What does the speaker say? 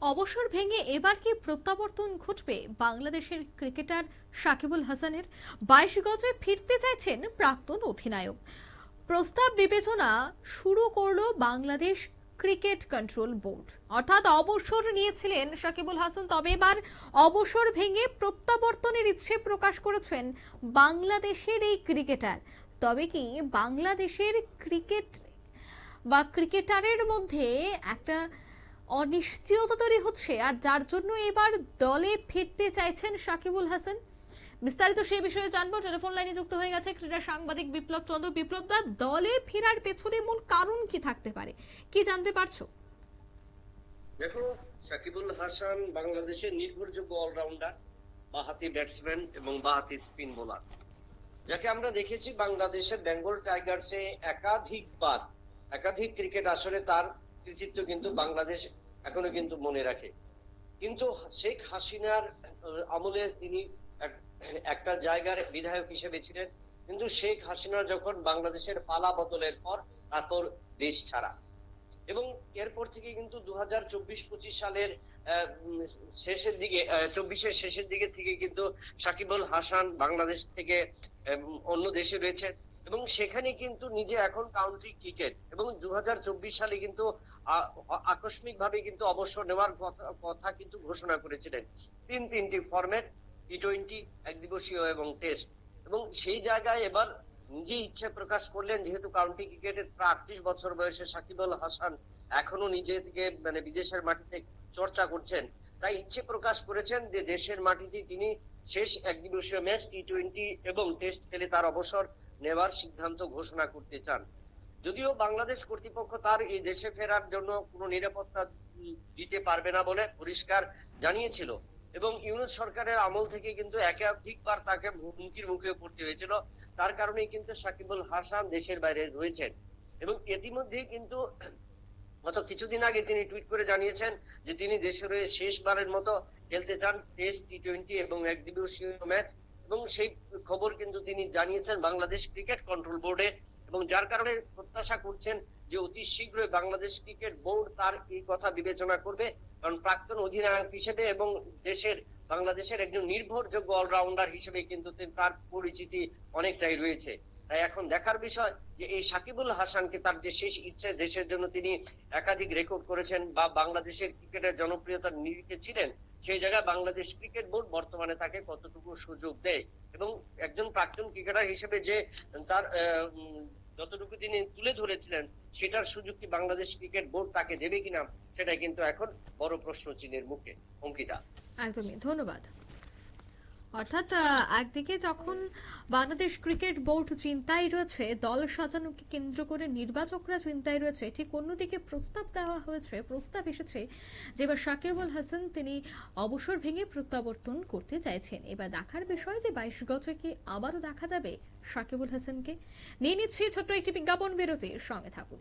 অবসর ভেঙে এবার কি প্রত্যাবর্তন ঘটবে বাংলাদেশের ক্রিকেটার সাকিবুল হাসানের? বাইশ গজে ফিরতে চাইছেন প্রাক্তন অধিনায়ক। প্রস্তাব বিবেচনা শুরু করল বাংলাদেশ ক্রিকেট কন্ট্রোল বোর্ড। অর্থাৎ অবসর নিয়েছিলেন সাকিবুল হাসান, তবে এবার অবসর ভেঙে প্রত্যাবর্তনের ইচ্ছে প্রকাশ করেছেন বাংলাদেশের এই ক্রিকেটার। তবে কি বাংলাদেশের ক্রিকেট বা ক্রিকেটারের মধ্যে একটা অনিশ্চয়তা তৈরি হচ্ছে, আর যার জন্য এবার দলে ফিরতে চাইছেন হাসান। বিস্তারিত সেই বিষয়ে জানব। টেলিফোন লাইনে যুক্ত হয়ে গেছে ক্রীড়া সাংবাদিক বিপ্লব চন্দ্র। বিপ্লব দা, দলে ফেরার পেছনে মূল কারণ কি থাকতে পারে? কি জানতে পারছ? দেখো হাসান বাংলাদেশের নির্ভরযোগ্য অলরাউন্ডার, বাহাতি ব্যাটসম্যান এবং বাহাতি স্পিন বোলার। যাকে আমরা দেখেছি বাংলাদেশের বেঙ্গল টাইগার্সে একাধিকবার, একাধিক ক্রিকেট আসরে তার কৃতিত্ব কিন্তু বাংলাদেশ এখনও কিন্তু মনে রাখে। কিন্তু শেখ হাসিনার আমলে তিনি একটা জায়গার বিধায়ক হিসেবে ছিলেন। কিন্তু শেখ হাসিনা যখন বাংলাদেশের পালা বদলের পর তারপর দেশ ছাড়া। এবং এরপর থেকে কিন্তু দু হাজার চব্বিশ পঁচিশ সালের শেষের দিকে চব্বিশের শেষের দিকে থেকে কিন্তু সাকিবুল হাসান বাংলাদেশ থেকে অন্য দেশে রয়েছে এবং সেখানে কিন্তু নিজে এখন কাউন্ট্রি ক্রিকেট এবং দু হাজার চব্বিশ সালে কিন্তু আকস্মিক ভাবে কিন্তু অবসর নেওয়ার কথা- কিন্তু ঘোষণা করেছিলেন। তিন তিনটি ফরম্যাট টি টোয়েন্টি একদিবসীয় এবং টেস্ট এবং সেই জায়গায় এবার নিজে ইচ্ছে প্রকাশ করলেন, যেহেতু কাউন্টি ক্রিকেটে প্রায় আটত্রিশ বছর বয়সে সাকিবুল হাসান এখনও নিজে থেকে মানে বিদেশের মাটিতে চর্চা করছেন, তাই ইচ্ছে প্রকাশ করেছেন যে দেশের মাটিতে তিনি শেষ একদিবসীয় ম্যাচ টি টোয়েন্টি এবং টেস্ট খেলে তার অবসর নেওয়ার সিদ্ধান্ত ঘোষণা করতে চান। যদিও বাংলাদেশ কর্তৃপক্ষ তার এই দেশে ফেরার জন্য কোনো নিরাপত্তা দিতে পারবে না বলে পরিষ্কার জানিয়েছিল এবং ইউনুস সরকারের আমল থেকে কিন্তু একাধিকবার তাকে হুমকির মুখে পড়তে হয়েছিল। তার কারণে কিন্তু সাকিবুল হাসান দেশের বাইরে রয়েছেন এবং ইতিমধ্যে কিন্তু গত কিছুদিন আগে তিনি টুইট করে জানিয়েছেন যে তিনি দেশের হয়ে শেষবারের মতো খেলতে চান টেস্ট টি টোয়েন্টি এবং এক দিবসীয় ম্যাচ। এবং সেই খবর কিন্তু তিনি জানিয়েছেন বাংলাদেশ ক্রিকেট কন্ট্রোল বোর্ডে এবং যার কারণে প্রত্যাশা করছেন যে অতি শীঘ্রই বাংলাদেশ ক্রিকেট বোর্ড তার এই কথা বিবেচনা করবে। কারণ প্রাক্তন অধিনায়ক হিসেবে এবং দেশের, বাংলাদেশের একজন নির্ভরযোগ্য অলরাউন্ডার হিসেবে কিন্তু তার পরিচিতি অনেকটাই রয়েছে। তাই এখন দেখার বিষয় যে এই সাকিবুল হাসানকে তার যে শেষ ইচ্ছে দেশের জন্য তিনি একাধিক রেকর্ড করেছেন বা বাংলাদেশের ক্রিকেটের জনপ্রিয়তার নিরিখে ছিলেন সেই জায়গায় বাংলাদেশ ক্রিকেট বোর্ড বর্তমানে তাকে কতটুকু সুযোগ দেয়? এবং একজন প্রাক্তন ক্রিকেটার হিসেবে যে তার যতটুকু তিনি তুলে ধরেছিলেন, সেটার সুযোগ কি বাংলাদেশ ক্রিকেট বোর্ড তাকে দেবে কিনা, সেটাই কিন্তু এখন বড় প্রশ্ন চিহ্নের মুখে। অঙ্কিতা। একদমই। ধন্যবাদ। অর্থাৎ একদিকে যখন বাংলাদেশ ক্রিকেট বোর্ড চিন্তায় রয়েছে, দল সাজানোকে কেন্দ্র করে নির্বাচকরা চিন্তায় রয়েছে, ঠিক অন্যদিকে প্রস্তাব দেওয়া হয়েছে, প্রস্তাব এসেছে যে এবার সাকিবুল হাসান তিনি অবসর ভেঙে প্রত্যাবর্তন করতে চাইছেন। এবার দেখার বিষয় যে বাইশ গজে কি আবারও দেখা যাবে সাকিবুল হাসানকে? নিয়ে নিচ্ছি ছোট্ট একটি বিজ্ঞাপন বিরতির সঙ্গে থাকুন।